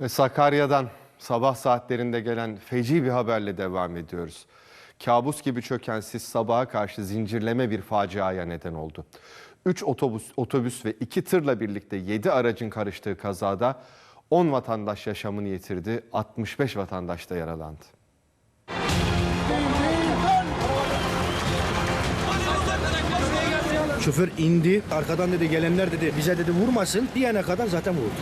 Ve Sakarya'dan sabah saatlerinde gelen feci bir haberle devam ediyoruz. Kabus gibi çöken sis sabaha karşı zincirleme bir faciaya neden oldu. 3 otobüs, otobüs ve 2 tırla birlikte 7 aracın karıştığı kazada 10 vatandaş yaşamını yitirdi, 65 vatandaş da yaralandı. Şoför indi. Arkadan dedi gelenler dedi bize dedi vurmasın diyene kadar zaten vurdu.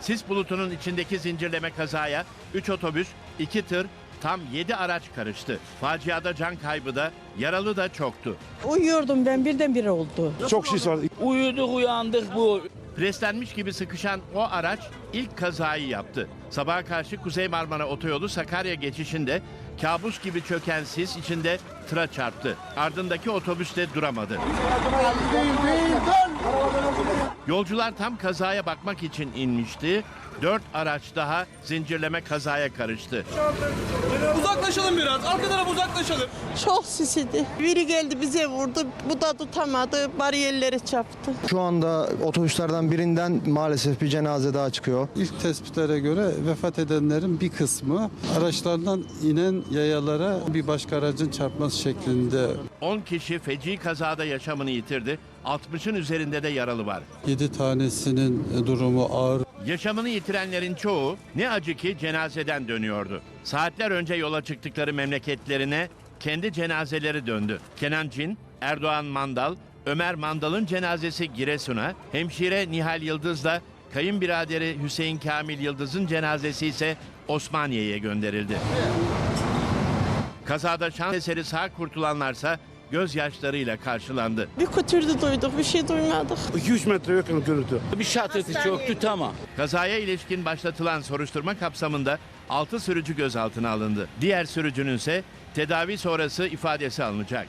Sis bulutunun içindeki zincirleme kazaya 3 otobüs, 2 tır, tam 7 araç karıştı. Faciada can kaybı da, yaralı da çoktu. Uyuyordum ben birdenbire oldu. Çok sis var. Uyuduk uyandık bu Preslenmiş gibi sıkışan o araç ilk kazayı yaptı. Sabaha karşı Kuzey Marmara Otoyolu Sakarya geçişinde kabus gibi çöken sis içinde tıra çarptı. Ardındaki otobüs de duramadı. Yolcular tam kazaya bakmak için inmişti. Dört araç daha zincirleme kazaya karıştı. Uzaklaşalım biraz. Arka tarafa uzaklaşalım. Çok sisidi. Biri geldi bize vurdu. Bu da tutamadı. Bariyerleri çarptı. Şu anda otobüslerden birinden maalesef bir cenaze daha çıkıyor. İlk tespitlere göre vefat edenlerin bir kısmı araçlardan inen yayalara bir başka aracın çarpması şeklinde 10 kişi feci kazada yaşamını yitirdi. 60'ın üzerinde de yaralı var. 7 tanesinin durumu ağır. Yaşamını yitirenlerin çoğu ne acı ki cenazeden dönüyordu. Saatler önce yola çıktıkları memleketlerine kendi cenazeleri döndü. Kenan Cin, Erdoğan Mandal, Ömer Mandal'ın cenazesi Giresun'a, hemşire Nihal Yıldız'la kayınbiraderi Hüseyin Kamil Yıldız'ın cenazesi ise Osmaniye'ye gönderildi. Kazada şans eseri sağ kurtulanlarsa gözyaşlarıyla karşılandı. Bir kötürdü duyduk. Bir şey duymadık. 2-3 metre yakın görüntü. bir şatırtı çöktü tamam. Kazaya ilişkin başlatılan soruşturma kapsamında 6 sürücü gözaltına alındı. Diğer sürücünün ise tedavi sonrası ifadesi alınacak.